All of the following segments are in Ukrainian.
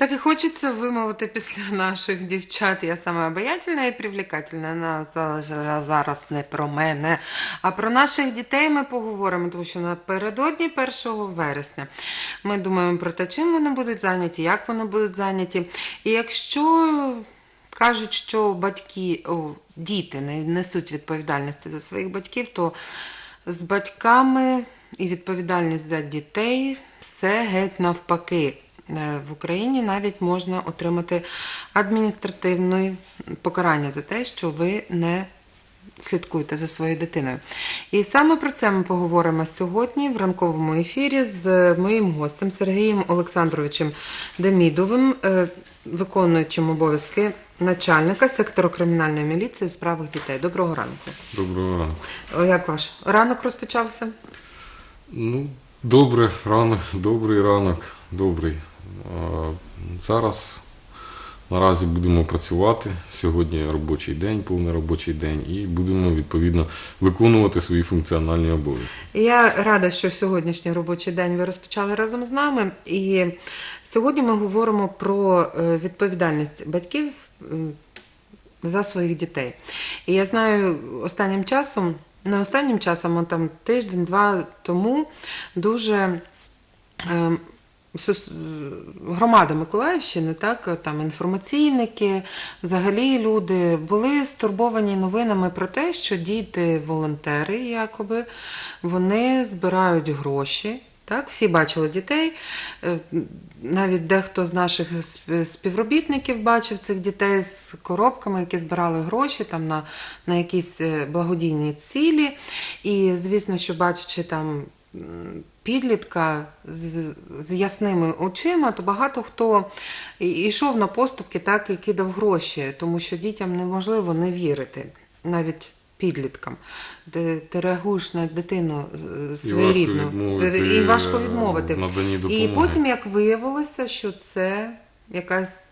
Так і хочеться вимовити після наших дівчат. Я саме обаятельна і привлекательна. На зараз не про мене, а про наших дітей ми поговоримо, тому що напередодні 1 вересня ми думаємо про те, чим вони будуть зайняті, як вони будуть зайняті. І якщо кажуть, що батьки, о, діти не несуть відповідальності за своїх батьків, то з батьками і відповідальність за дітей все геть навпаки. Е, В Україні навіть можна отримати адміністративне покарання за те, що ви не слідкуєте за своєю дитиною. І саме про це ми поговоримо сьогодні в ранковому ефірі з моїм гостем Сергієм Олександровичем Демідовим, е, виконуючим обов'язки начальника сектору кримінальної міліції у справах дітей. Доброго ранку. Доброго ранку. Як ваш ранок розпочався? Ну, добре, ранок, добрий ранок, добрий. А, Зараз наразі будемо працювати. Сьогодні робочий день, повний робочий день, і будемо відповідно виконувати свої функціональні обов'язки. Я рада, що сьогоднішній робочий день ви розпочали разом з нами. І сьогодні ми говоримо про е, відповідальність батьків за своїх дітей. І я знаю, останнім часом, не останнім часом, а там тиждень-два тому дуже. Громада Миколаївщини, так, там інформаційники, взагалі люди були стурбовані новинами про те, що діти-волонтери, якоби, вони збирають гроші. Так, всі бачили дітей. Е, Навіть дехто з наших співробітників бачив цих дітей з коробками, які збирали гроші там на, на якісь е, благодійні цілі. І звісно, що бачачи там підлітка з, з ясними очима, то багато хто йшов на поступки, так і кидав гроші, тому що дітям неможливо не вірити, навіть підліткам. Ти, ти реагуєш на дитину е, своєрідну відмовити, і важко е, відмовити. І потім, як виявилося, що це якась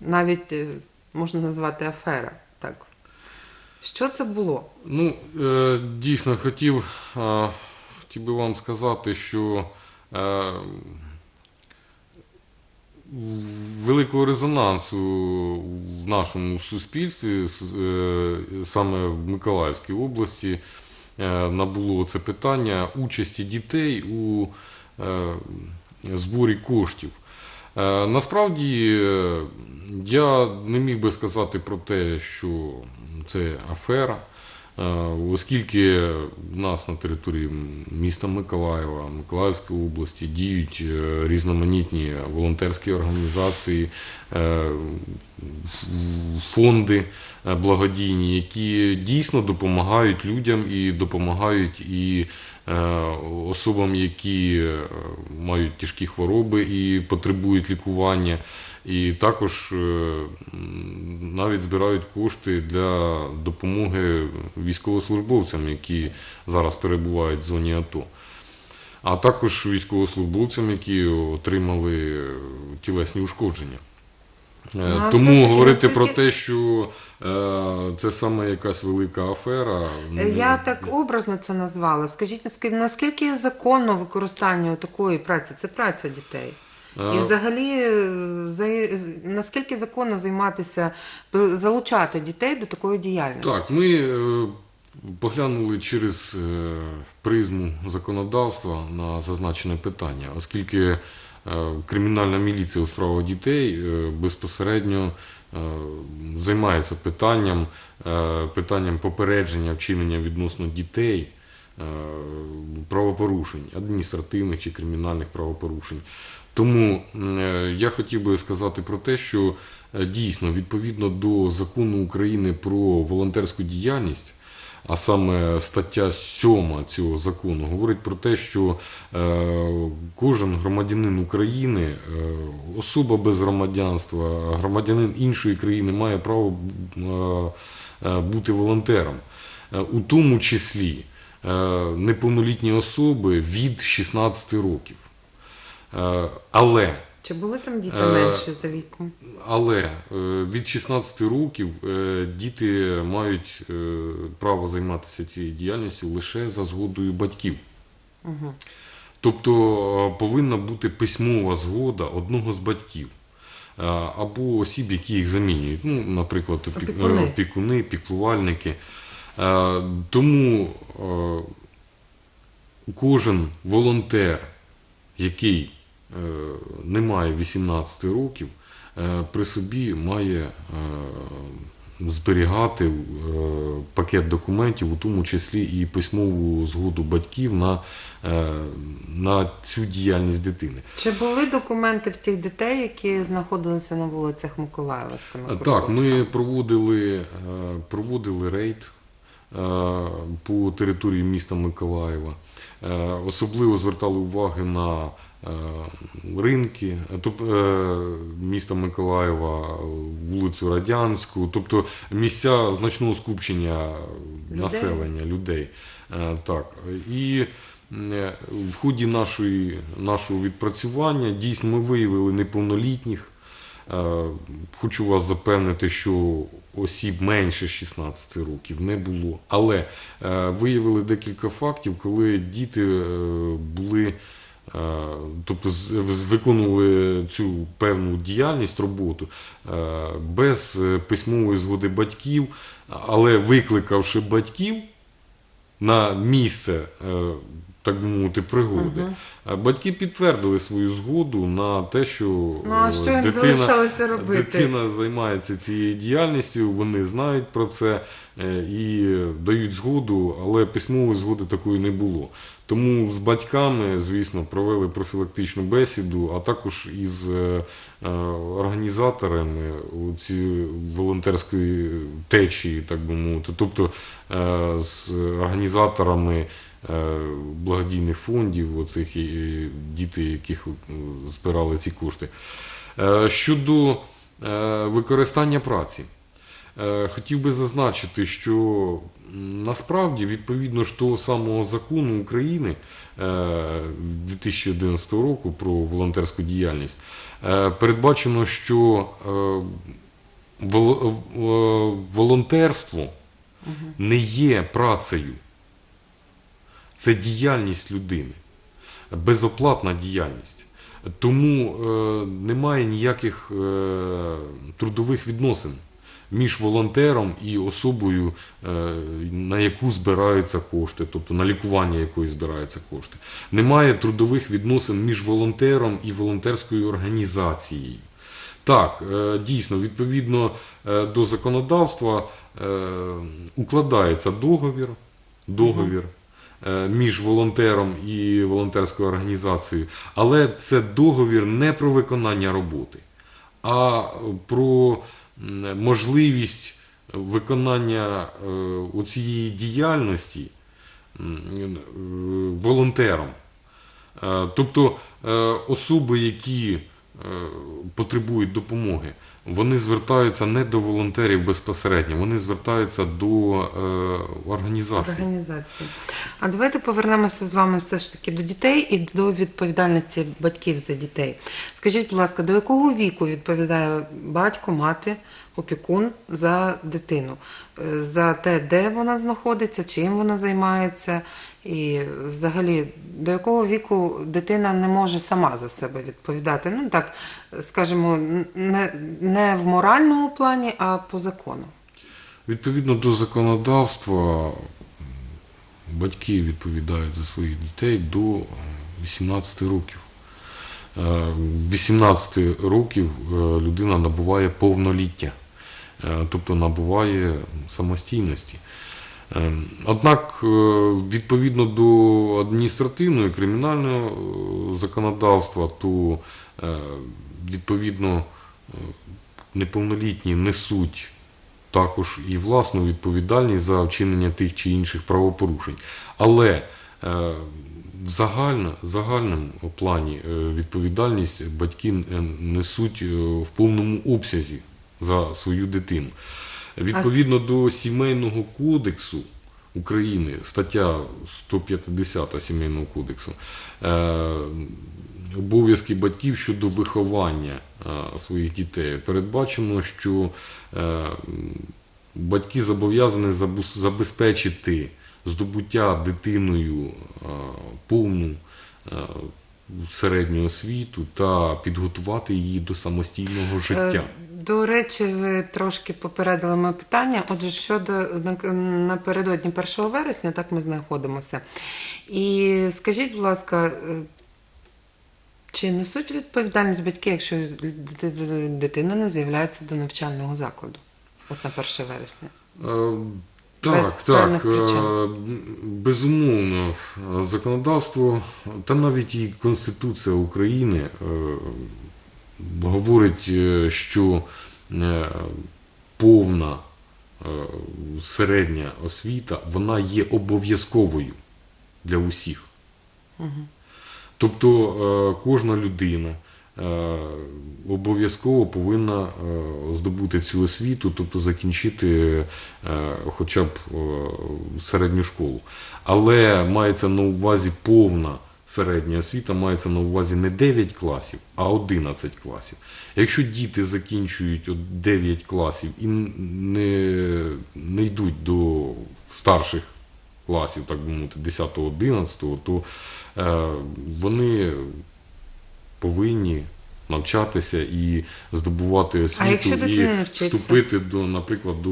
навіть е, можна назвати афера. Так. Що це було? Ну, е, дійсно хотів, е, хотів би вам сказати, що е, великого резонансу в нашому суспільстві, е, саме в Миколаївській області, е, набуло це питання участі дітей у е, зборі коштів. Е, Насправді е, я не міг би сказати про те, що це афера, оскільки в нас на території міста Миколаєва, Миколаївської області діють е, різноманітні волонтерські організації, е, фонди е, благодійні, які дійсно допомагають людям і допомагають і е, особам, які е, мають тяжкі хвороби і потребують лікування. І також е, навіть збирають кошти для допомоги військовослужбовцям, які зараз перебувають в зоні АТО. А також військовослужбовцям, які отримали е, тілесні ушкодження. Е, Ну, Тому таки, говорити про те, що е, це саме якась велика афера. ну, Я так образно це назвала. Скажіть, наскільки, наскільки законно використання такої праці? Це праця дітей. І взагалі, е, наскільки законно займатися, е, залучати дітей до такої діяльності? Так, ми е, поглянули через призму законодавства на зазначене питання, оскільки кримінальна міліція у справах дітей безпосередньо займається питанням, питанням попередження вчинення відносно дітей правопорушень, адміністративних чи кримінальних правопорушень. Тому е, я хотів би сказати про те, що е, дійсно відповідно до закону України про волонтерську діяльність, а саме стаття 7 цього закону говорить про те, що е, кожен громадянин України, особа без громадянства, громадянин іншої країни має право бути волонтером, у тому числі неповнолітні особи від 16 років. Е, Але, Чи були там діти Е, менші за віком? але е, від 16 років діти мають право займатися цією діяльністю лише за згодою батьків. Угу. Тобто повинна бути письмова згода одного з батьків або осіб, які їх замінюють. Ну, наприклад, опік- Опікуни. опікуни, піклувальники. Тому кожен волонтер, який не має 18 років, е, при собі має е, зберігати е, пакет документів, у тому числі і письмову згоду батьків на, на цю діяльність дитини. Чи були документи в тих дітей, які знаходилися на вулицях Миколаєва Так, ми проводили, проводили рейд по території міста Миколаєва. Е, Особливо звертали уваги на е, ринки, е, е, міста Миколаєва, вулицю Радянську, тобто місця значного скупчення Людей. населення, людей. Е, Так. І е, в ході нашої, нашого відпрацювання дійсно ми виявили неповнолітніх. Е, Хочу вас запевнити, що осіб менше 16 років не було. Але е, виявили декілька фактів, коли діти е, були, тобто виконували цю певну діяльність, роботу без письмової згоди батьків, але викликавши батьків на місце, так би мовити, пригоди. Батьки підтвердили свою згоду на те, що Ну а е, що їм дитина, робити? дитина займається цією діяльністю, вони знають про це е, і дають згоду, але письмової згоди такої не було. Тому з батьками, звісно, провели профілактичну бесіду, а також із е, організаторами цієї волонтерської течії, так би мовити, тобто з організаторами благодійних фондів, оцих діти, яких е, збирали ці кошти. Е, Щодо е, використання праці, Е, хотів би зазначити, що насправді, відповідно ж того самого закону України е, 2011 року про волонтерську діяльність, е, передбачено, що е, вол- е, волонтерство не є працею, це діяльність людини, безоплатна діяльність. Тому е, немає ніяких е, трудових відносин між волонтером і особою, е, на яку збираються кошти, тобто на лікування якої збираються кошти. Немає трудових відносин між волонтером і волонтерською організацією. Так, е, дійсно, відповідно е, до законодавства е, укладається договір, договір між волонтером і волонтерською організацією, але це договір не про виконання роботи, а про можливість виконання е, цієї діяльності е, волонтером. Е, Тобто е, особи, які е, потребують допомоги, вони звертаються не до волонтерів безпосередньо, вони звертаються до е, організацій. Організації. А давайте повернемося з вами все ж таки до дітей і до відповідальності батьків за дітей. Скажіть, будь ласка, до якого віку відповідає батько, мати, опікун за дитину? Е, За те, де вона знаходиться, чим вона займається, і взагалі до якого віку дитина не може сама за себе відповідати? Ну так, скажімо, не, не в моральному плані, а по закону. Відповідно до законодавства, батьки відповідають за своїх дітей до е, 18 років. Е, 18 років е, людина набуває повноліття, е, тобто набуває самостійності. Е, Однак, е, відповідно до адміністративного і кримінального е, законодавства, то е, відповідно неповнолітні несуть також і власну відповідальність за вчинення тих чи інших правопорушень. Але в загально, загальному плані відповідальність батьки несуть в повному обсязі за свою дитину. Відповідно до Сімейного кодексу України, стаття 150 Сімейного кодексу, е, обов'язки батьків щодо виховання е, своїх дітей передбачено, що е, батьки зобов'язані забезпечити здобуття дитиною повну середню освіту та підготувати її до самостійного життя. До речі, ви трошки попередили моє питання. Отже, щодо напередодні 1 вересня, так ми знаходимося. І скажіть, будь ласка, е, чи несуть відповідальність батьки, якщо дитина не з'являється до навчального закладу? От на 1 вересня. Е, Без Так, так, е, безумовно, законодавство та навіть і Конституція України говорить, е, що е, повна е, середня освіта вона є обов'язковою для усіх. Тобто е, кожна людина обов'язково повинна здобути цю освіту, тобто закінчити хоча б середню школу. Але мається на увазі повна середня освіта, мається на увазі не 9 класів, а 11 класів. Якщо діти закінчують 9 класів і не, не йдуть до старших класів, так би мовити, 10-11, то е, вони повинні навчатися і здобувати освіту і вступити до, наприклад, до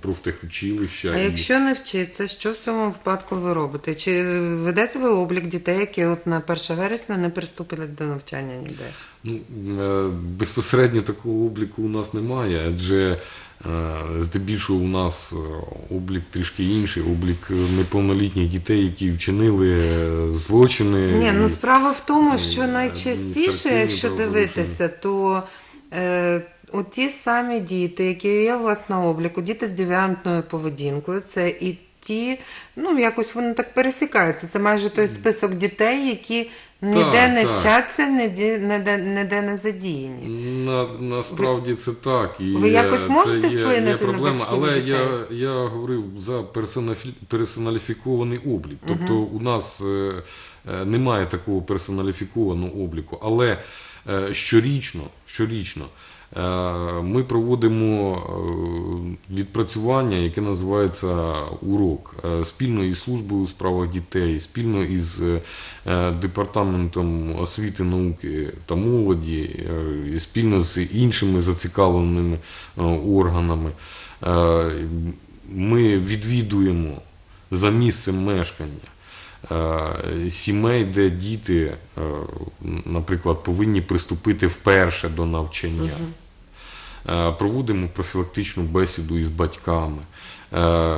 профтехучилища. А і- якщо не вчиться, що в цьому випадку ви робите? Чи ведете ви облік дітей, які от на 1 вересня не приступили до навчання ніде? Ну, е, безпосередньо такого обліку у нас немає, адже е, здебільшого у нас е, облік трішки інший, облік неповнолітніх дітей, які вчинили злочини. Ні, ну справа в тому, що е, найчастіше, якщо дивитися, то е, от ті самі діти, які є у вас на обліку, діти з девіантною поведінкою, це і ті, ну якось вони так пересікаються. Це майже той список дітей, які ніде не так. вчаться, ніде, ніде, ніде не задіяні. На, насправді це так. І Ви якось можете це є, вплинути є на проблема, батьків але дітей? я, я говорив за персонафі- персоналіфікований облік. Тобто у нас е, е, немає такого персоналіфікованого обліку. Але е, щорічно, щорічно ми проводимо е, відпрацювання, яке називається урок е, спільно із службою у справах дітей, спільно із е, департаментом освіти, науки та молоді, е, спільно з іншими зацікавленими е, органами. Е, Ми відвідуємо за місцем мешкання е, сімей, де діти, е, наприклад, повинні приступити вперше до навчання. Е, Проводимо профілактичну бесіду із батьками. Е,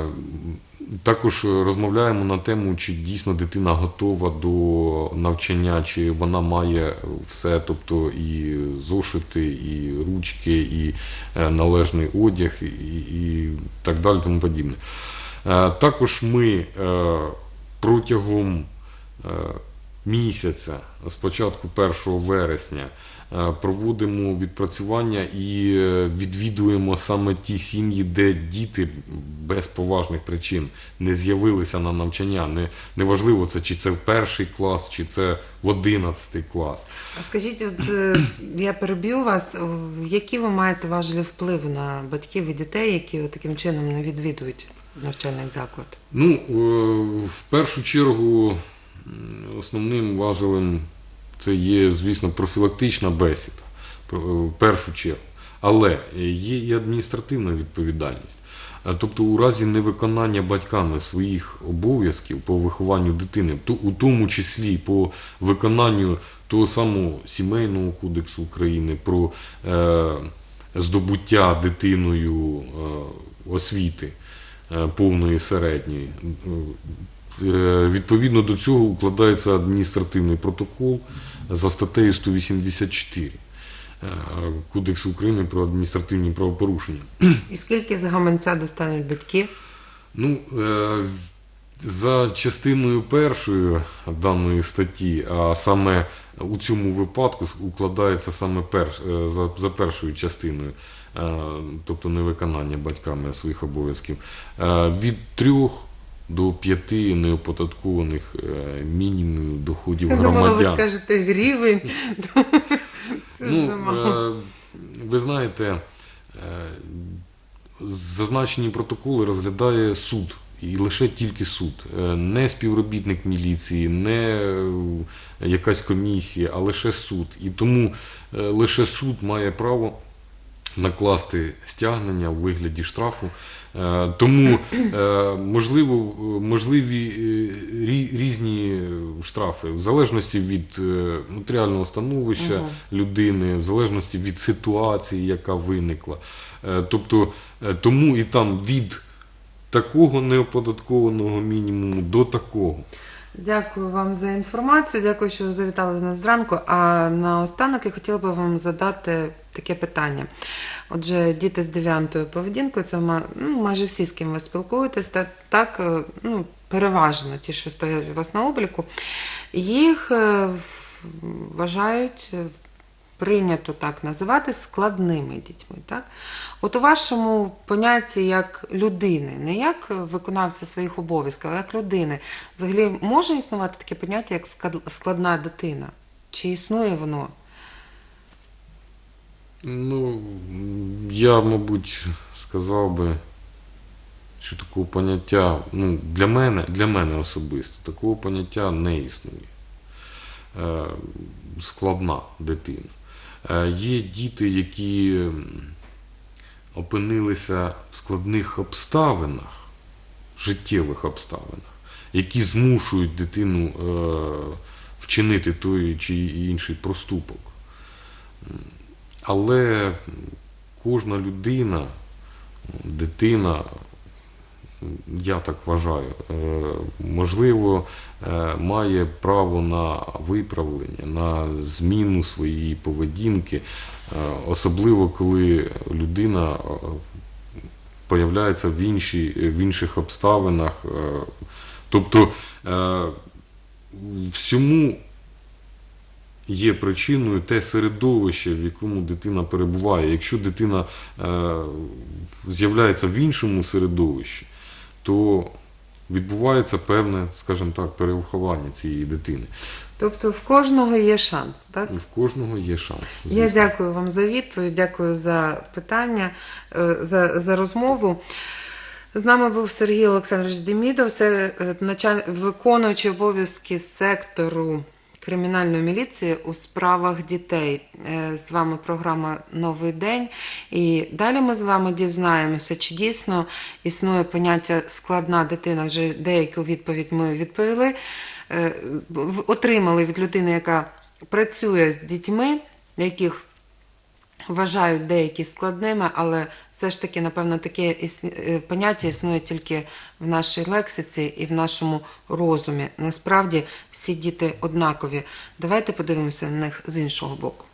Також розмовляємо на тему, чи дійсно дитина готова до навчання, чи вона має все, тобто і зошити, і ручки, і е, належний одяг, і, і так далі, тому подібне. Е, Також ми е, протягом е, місяця, з початку 1 вересня, е, проводимо відпрацювання і е, відвідуємо саме ті сім'ї, де діти без поважних причин не з'явилися на навчання. Не, неважливо, це чи це в перший клас, чи це в одинадцятий клас. А скажіть, от, я переб'ю вас, які ви маєте важливі впливи на батьків і дітей, які таким чином не відвідують навчальний заклад? Ну, е, в першу чергу, основним важелем це є, звісно, профілактична бесіда. Е, В першу чергу. Але є і адміністративна відповідальність. Е, Тобто, у разі невиконання батьками своїх обов'язків по вихованню дитини, у тому числі по виконанню того самого сімейного кодексу України про е, здобуття дитиною е, освіти повної середньої. Е, Відповідно до цього укладається адміністративний протокол за статтею 184 е, Кодексу України про адміністративні правопорушення. І скільки з гаманця достануть батьки? Ну, е, за частиною першою даної статті, а саме у цьому випадку укладається саме перш, е, за, за першою частиною, е, тобто невиконання батьками своїх обов'язків, е, від трьох до п'яти неоподаткованих е, мінімумів доходів Я думала, ви скажете гривень. Це Ну, е, ви знаєте, е, зазначені протоколи розглядає суд І лише тільки суд, Е, не співробітник міліції, не е, якась комісія, а лише суд. І тому е, лише суд має право накласти стягнення у вигляді штрафу. Е, Тому е, можливо, можливі е, різні штрафи в залежності від матеріального становища людини, в залежності від ситуації, яка виникла. Тобто тому і там від такого неоподаткованого мінімуму до такого. Дякую вам за інформацію. Дякую, що завітали до нас зранку. А наостанок я хотіла би вам задати таке питання. Отже, діти з дев'ятою поведінкою, це ну, майже всі, з ким ви спілкуєтесь, та- так, е, ну, переважно ті, що стоять у вас на обліку, їх е, вважають. Прийнято так називати складними дітьми. Так? От у вашому понятті як людини, не як виконавця своїх обов'язків, а як людини, взагалі може існувати таке поняття, як складна дитина? Чи існує воно? Ну, я, мабуть, сказав би, що такого поняття, ну, для мене, для мене особисто, такого поняття не існує. Е, складна дитина. Е, є діти, які опинилися в складних обставинах, життєвих обставинах, які змушують дитину е, вчинити той чи інший проступок. Але кожна людина, дитина, я так вважаю, е, можливо, е, має право на виправлення, на зміну своєї поведінки, е, особливо коли людина появляється в, інші, в інших обставинах. Тобто всьому є причиною те середовище, в якому дитина перебуває. Якщо дитина з'являється в іншому середовищі, то відбувається певне, скажімо так, перевиховання цієї дитини. Тобто в кожного є шанс, так? В кожного є шанс. Я дякую вам за відповідь, дякую за питання, е, за, за розмову. З нами був Сергій Олександрович Демідов, е, виконуючий обов'язки сектору кримінальної міліції у справах дітей. Е, З вами програма Новий день. І далі ми з вами дізнаємося, чи дійсно існує поняття складна дитина. Вже деяку відповідь ми відповіли. Е, Отримали від людини, яка працює з дітьми, яких вважають деякі складними, але все ж таки, напевно, таке е, поняття існує тільки в нашій лексиці і в нашому розумі. Насправді всі діти однакові. Давайте подивимося на них з іншого боку.